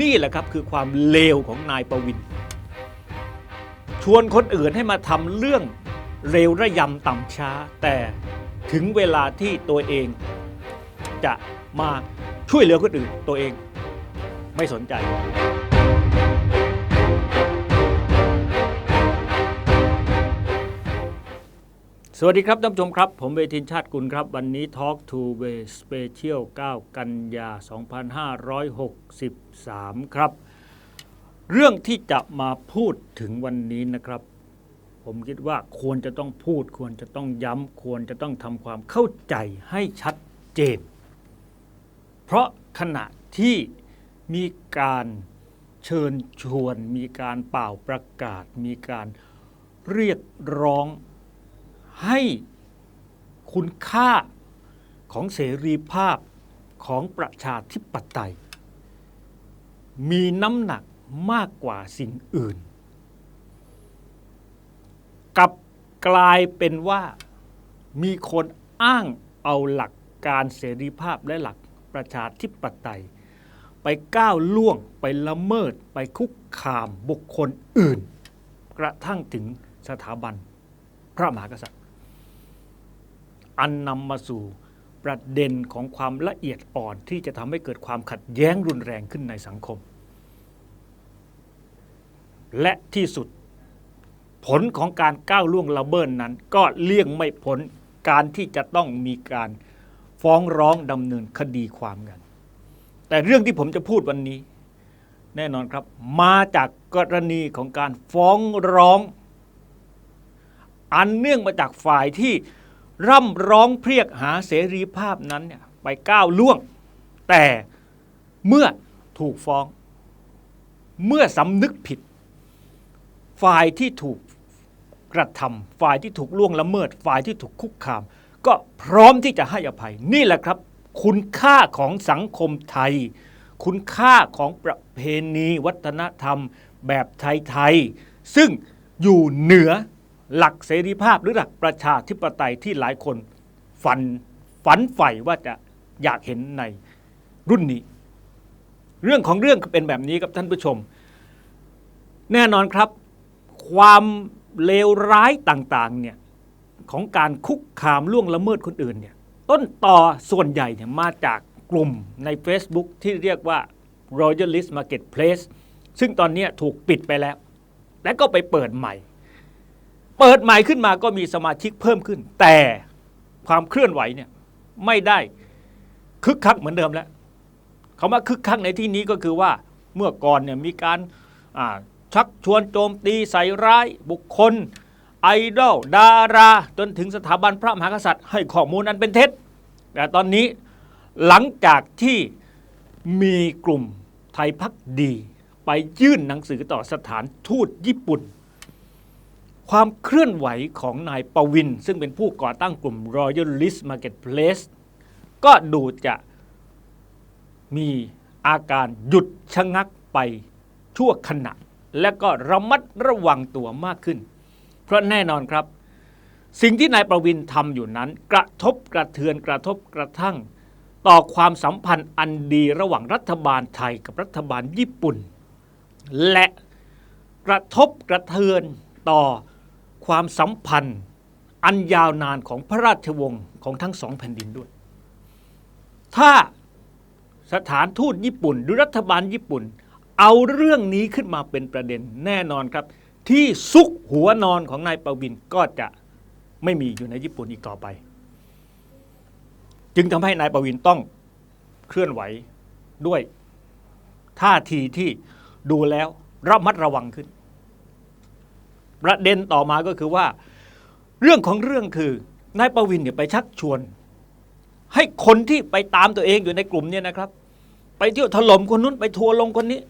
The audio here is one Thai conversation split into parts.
นี่แหละครับคือความเลวของนายประวิน ชวนคนอื่นให้มาทำเรื่องเร็วระยำต่ำช้า แต่ถึงเวลาที่ตัวเองจะมาช่วยเหลือคนอื่นตัวเองไม่สนใจ สวัสดีครับท่านผู้ชมครับ ผมเวทินชาติกุลครับ วันนี้ Talk to Way Special 9 กันยา 2563 ครับ เรื่องที่จะมาพูดถึงวันนี้นะครับ ผมคิดว่าควรจะต้องพูด ควรจะต้องย้ำ ควรจะต้องทำความเข้าใจให้ชัดเจน เพราะขณะที่มีการเชิญชวน มีการเป่าประกาศ มีการเรียกร้อง ให้คุณค่าของเสรีภาพของประชาธิปไตย มีน้ำหนักมากกว่าสิ่งอื่น กับกลายเป็นว่ามีคนอ้างเอาหลักการเสรีภาพและหลักประชาธิปไตย ไปก้าวล่วงไปละเมิดไปคุกคามบุคคลอื่น กระทั่งถึงสถาบันพระมหากษัตริย์ อันนำมาสู่ประเด็นของความละเอียดอ่อนที่จะทำให้เกิดความขัดแย้งรุนแรงขึ้นในสังคม และที่สุดผลของการก้าวล่วงละเมิดนั้น ก็เลี่ยงไม่พ้นการที่จะต้องมีการฟ้องร้องดำเนินคดีความกัน แต่เรื่องที่ผมจะพูดวันนี้ แน่นอนครับ มาจากกรณีของการฟ้องร้อง อันเนื่องมาจากฝ่ายที่ ร่ำร้องเพรียกหาเสรีภาพนั้นเนี่ยไปก้าวล่วง แต่เมื่อถูกฟ้อง เมื่อสำนึกผิด ฝ่ายที่ถูกกระทำฝ่ายที่ถูกล่วงละเมิด ฝ่ายที่ถูกคุกคาม ก็พร้อมที่จะให้อภัย นี่แหละครับ คุณค่าของสังคมไทย คุณค่าของประเพณีวัฒนธรรม แบบไทยๆซึ่งอยู่เหนือ หลักเสรีภาพหรือหลักประชาธิปไตยที่หลายคนฝันฝันใฝ่ว่าจะอยากเห็นในรุ่นนี้ เรื่องของเรื่องเป็นแบบนี้ครับท่านผู้ชม แน่นอนครับ ความเลวร้ายต่างๆเนี่ยของการคุกคามล่วงละเมิดคนอื่นเนี่ยต้นต่อส่วนใหญ่เนี่ยมาจากกลุ่มใน Facebook ที่เรียกว่า Royalist Marketplace ซึ่งตอนนี้ถูกปิดไปแล้ว และก็ไปเปิดใหม่ เปิดใหม่ขึ้นมาก็มีสมาชิกเพิ่มขึ้น แต่ความเคลื่อนไหวเนี่ยไม่ได้คึกคักเหมือนเดิมแล้วคำว่าคึกคักในที่นี้ก็คือว่าเมื่อก่อนเนี่ยมีการชักชวนโจมตีใส่ร้ายบุคคล ไอดอลดารา จนถึงสถาบันพระมหากษัตริย์ ให้ข้อมูลอันเป็นเท็จ แต่ตอนนี้หลังจากที่มีกลุ่มไทยพักดี ไปยื่นหนังสือต่อสถานทูตญี่ปุ่น ความเคลื่อนไหวของนายประวิน ซึ่งเป็นผู้ก่อตั้งกลุ่ม Royalist Marketplace ก็ดูจะมีอาการหยุดชะงักไปชั่วขณะ และก็ระมัดระวังตัวมากขึ้น เพราะแน่นอนครับ สิ่งที่นายประวินทำอยู่นั้น กระทบกระเทือนกระทบกระทั่ง ต่อความสัมพันธ์อันดีระหว่างรัฐบาลไทยกับรัฐบาลญี่ปุ่น และกระทบกระเทือนต่อ ความสัมพันธ์อันยาวนานของพระราชวงศ์ของทั้งสองแผ่นดินด้วย ถ้าสถานทูตญี่ปุ่น หรือรัฐบาลญี่ปุ่น เอาเรื่องนี้ขึ้นมาเป็นประเด็นแน่นอนครับ ที่ซุกหัวนอนของนายปวินก็จะไม่มีอยู่ในญี่ปุ่นอีกต่อไป จึงทำให้นายปวินต้องเคลื่อนไหวด้วยท่าทีที่ดูแล้วระมัดระวังขึ้น ประเด็นต่อมาก็คือว่า เรื่องของเรื่องคือนายประวินเนี่ยไปชักชวน ให้คนที่ไปตามตัวเองอยู่ในกลุ่มเนี่ยนะครับ ไปเที่ยวถล่มคนนู้นไปทัวร์ลงคนนี้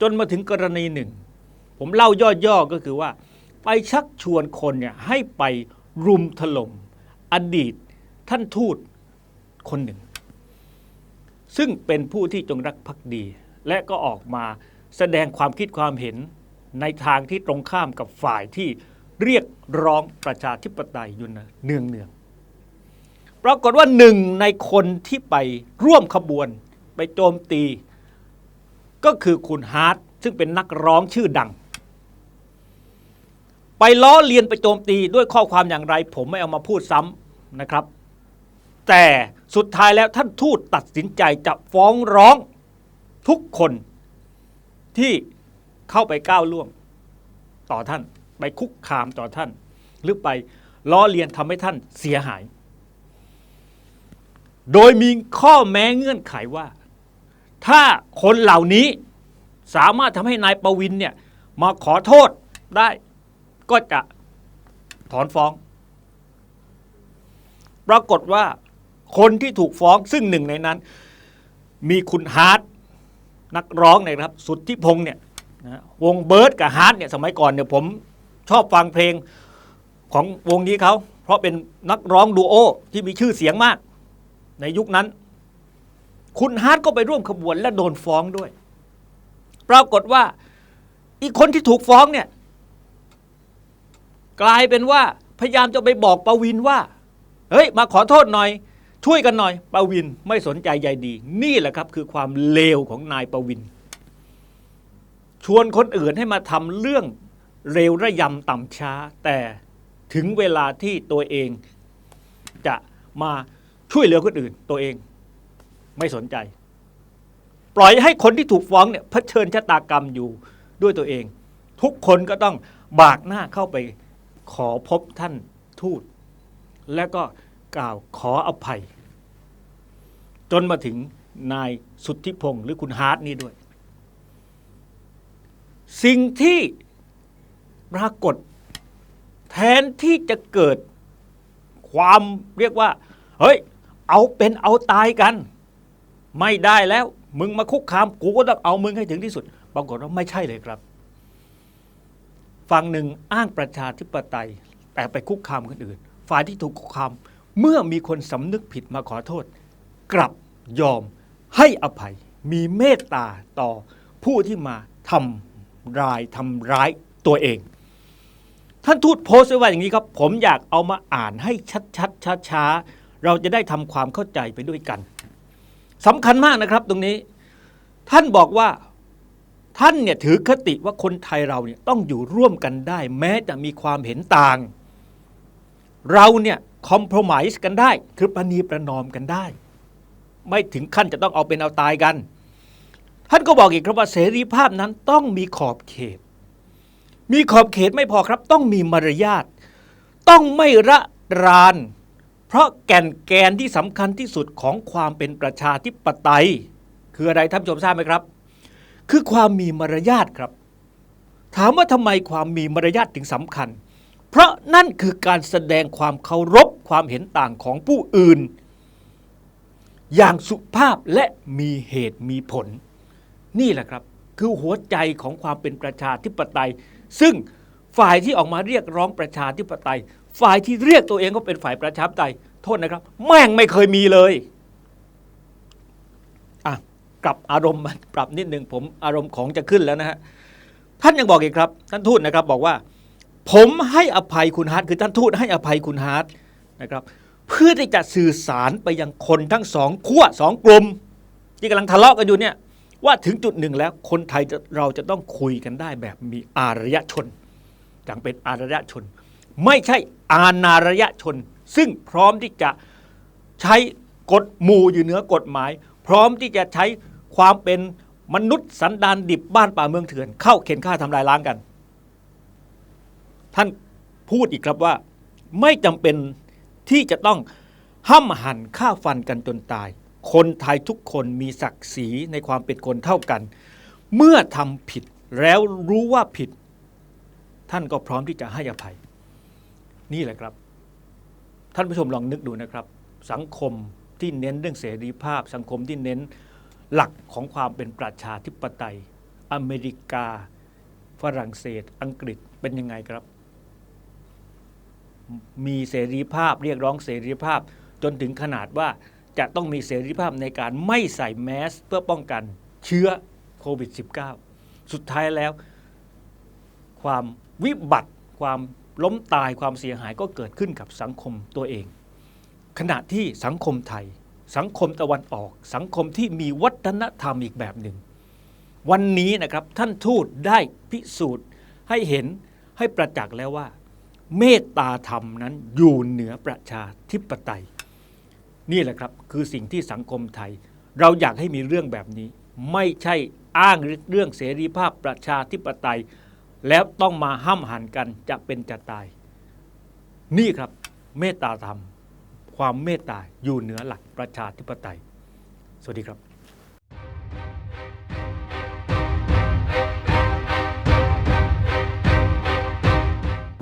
จนมาถึงกรณีหนึ่ง ผมเล่าย่อๆก็คือว่า ไปชักชวนคนเนี่ยให้ไปรุมถล่มอดีตท่านทูตคนหนึ่ง ซึ่งเป็นผู้ที่จงรักภักดี และก็ออกมาแสดงความคิดความเห็น ในทางที่ตรงข้ามกับฝ่ายที่เรียกร้องประชาธิปไตยอยู่นะเนืองเนืองปรากฏว่าหนึ่งในคนที่ไปร่วมขบวน ไปโจมตี ก็คือคุณฮาร์ดซึ่งเป็นนักร้องชื่อดัง ไปล้อเลียนไปโจมตีด้วยข้อความอย่างไร ผมไม่เอามาพูดซ้ำนะครับ แต่สุดท้ายแล้วท่านทูตตัดสินใจจะฟ้องร้องทุกคนที่ เข้าไปก้าวล่วงต่อท่าน ไปคุกคามต่อท่าน หรือไปล้อเลียนทำให้ท่านเสียหาย โดยมีข้อแม้เงื่อนไขว่า ถ้าคนเหล่านี้สามารถทำให้นายประวินเนี่ยมาขอโทษได้ก็จะถอนฟ้อง ปรากฏว่าคนที่ถูกฟ้องซึ่งหนึ่งในนั้น มีคุณฮาร์ดนักร้องนะครับ สุดที่พงเนี่ย นะวงเบิร์ดกับฮาร์ดเนี่ยสมัยก่อนเนี่ยผมชอบฟังเพลงของวงนี้เขา เพราะเป็นนักร้องดูโอที่มีชื่อเสียงมาก ในยุคนั้น คุณฮาร์ดก็ไปร่วมขบวนและโดนฟ้องด้วย ปรากฏว่าอีกคนที่ถูกฟ้องเนี่ย กลายเป็นว่าพยายามจะไปบอกปวินว่า เฮ้ย มาขอโทษหน่อย ช่วยกันหน่อยปวินไม่สนใจใยดี นี่แหละครับ คือความเลวของนายปวิน ชวนคนอื่นให้มาทำเรื่องเร็วระยำต่ำช้า แต่ถึงเวลาที่ตัวเองจะมาช่วยเหลือคนอื่น ตัวเองไม่สนใจ ปล่อยให้คนที่ถูกฟ้องเนี่ยเผชิญชะตากรรมอยู่ด้วยตัวเอง ทุกคนก็ต้องบากหน้าเข้าไปขอพบท่านทูต และก็กล่าวขออภัย จนมาถึงนายสุทธิพงศ์หรือคุณฮาร์ดนี่ด้วย สิ่งที่ปรากฏแทนที่จะเกิดความเรียกว่า เฮ้ย เอาเป็นเอาตายกัน ไม่ได้แล้ว มึงมาคุกคามกูก็ต้องเอามึงให้ถึงที่สุดปรากฏว่าไม่ใช่เลยครับ ฝั่งหนึ่งอ้างประชาธิปไตย แต่ไปคุกคามคนอื่น ฝ่ายที่ถูกคุกคาม เมื่อมีคนสำนึกผิดมาขอโทษ กลับยอมให้อภัย มีเมตตาต่อผู้ที่มาทำ รายทำร้ายตัวเอง ท่านทูตโพสต์ไว้ว่าอย่างนี้ครับ ผมอยากเอามาอ่านให้ชัดๆช้าๆเราจะได้ทำความเข้าใจไปด้วยกันสำคัญมากนะครับตรงนี้ ท่านบอกว่าท่านเนี่ยถือคติว่าคนไทยเราเนี่ยต้องอยู่ร่วมกันได้ แม้จะมีความเห็นต่าง เราเนี่ยคอม p r o m i s e กันได้ คือประนีประนอมกันได้ ไม่ถึงขั้นจะต้องเอาเป็นเอาตายกัน ท่านก็บอกอีกครับว่าเสรีภาพนั้นต้องมีขอบเขต มีขอบเขตไม่พอครับ ต้องมีมารยาทต้องไม่ระราน เพราะแก่นแกนที่สำคัญที่สุดของความเป็นประชาธิปไตย คืออะไรท่านผู้ชมทราบไหมครับ คือความมีมารยาทครับ ถามว่าทำไมความมีมารยาทถึงสำคัญ เพราะนั่นคือการแสดงความเคารพความเห็นต่างของผู้อื่น อย่างสุภาพและมีเหตุมีผล นี่แหละครับ คือหัวใจของความเป็นประชาธิปไตย ซึ่งฝ่ายที่ออกมาเรียกร้องประชาธิปไตย ฝ่ายที่เรียกตัวเองก็เป็นฝ่ายประชาธิปไตยโทษนะครับ แม่งไม่เคยมีเลยอะกลับอารมณ์มันปรับนิดนึงผมอารมณ์ของจะขึ้นแล้วนะฮะท่านยังบอกอีกครับท่านทูตนะครับบอกว่า ผมให้อภัยคุณฮาร์ดคือท่านทูตให้อภัยคุณฮาร์ดนะครับเพื่อที่จะสื่อสารไปยังคนทั้งสองขั้วสองกลุ่มที่กำลังทะเลาะกันอยู่เนี่ย ว่าถึงจุดหนึ่งแล้วคนไทยเราจะต้องคุยกันได้แบบมีอารยชนอย่างเป็นอารยชน ไม่ใช่อานารยชน ซึ่งพร้อมที่จะใช้กฎหมู่อยู่เหนือกฎหมาย พร้อมที่จะใช้ความเป็นมนุษย์สันดานดิบบ้านป่าเมืองเถื่อน เข้าเข็นฆ่าทำลายล้างกัน ท่านพูดอีกครับว่า ไม่จำเป็นที่จะต้องห้ำหั่นฆ่าฟันกันจนตาย คนไทยทุกคนมีศักดิ์ศรีในความเป็นคนเท่ากัน เมื่อทำผิดแล้วรู้ว่าผิด ท่านก็พร้อมที่จะให้อภัย นี่แหละครับ ท่านผู้ชมลองนึกดูนะครับ สังคมที่เน้นเรื่องเสรีภาพ สังคมที่เน้นหลักของความเป็นประชาธิปไตย อเมริกา ฝรั่งเศส อังกฤษเป็นยังไงครับ มีเสรีภาพเรียกร้องเสรีภาพจนถึงขนาดว่า จะต้องมีเสรีภาพในการไม่ใส่แมสเพื่อป้องกันเชื้อโควิด -19 สุดท้ายแล้ว ความวิบัติความล้มตายความเสียหายก็เกิดขึ้นกับสังคมตัวเอง ขณะที่สังคมไทย สังคมตะวันออก สังคมที่มีวัฒนธรรมอีกแบบหนึ่ง วันนี้นะครับท่านทูตได้พิสูจน์ให้เห็นให้ประจักษ์แล้วว่า เมตตาธรรมนั้นอยู่เหนือประชาธิปไตย นี่แหละครับคือสิ่งที่สังคมไทย เราอยากให้มีเรื่องแบบนี้ ไม่ใช่อ้างเรื่องเสรีภาพประชาธิปไตย แล้วต้องมาห้ามหันกันจะเป็นจะตาย นี่ครับเมตตาธรรม ความเมตตาอยู่เหนือหลักประชาธิปไตย สวัสดีครับ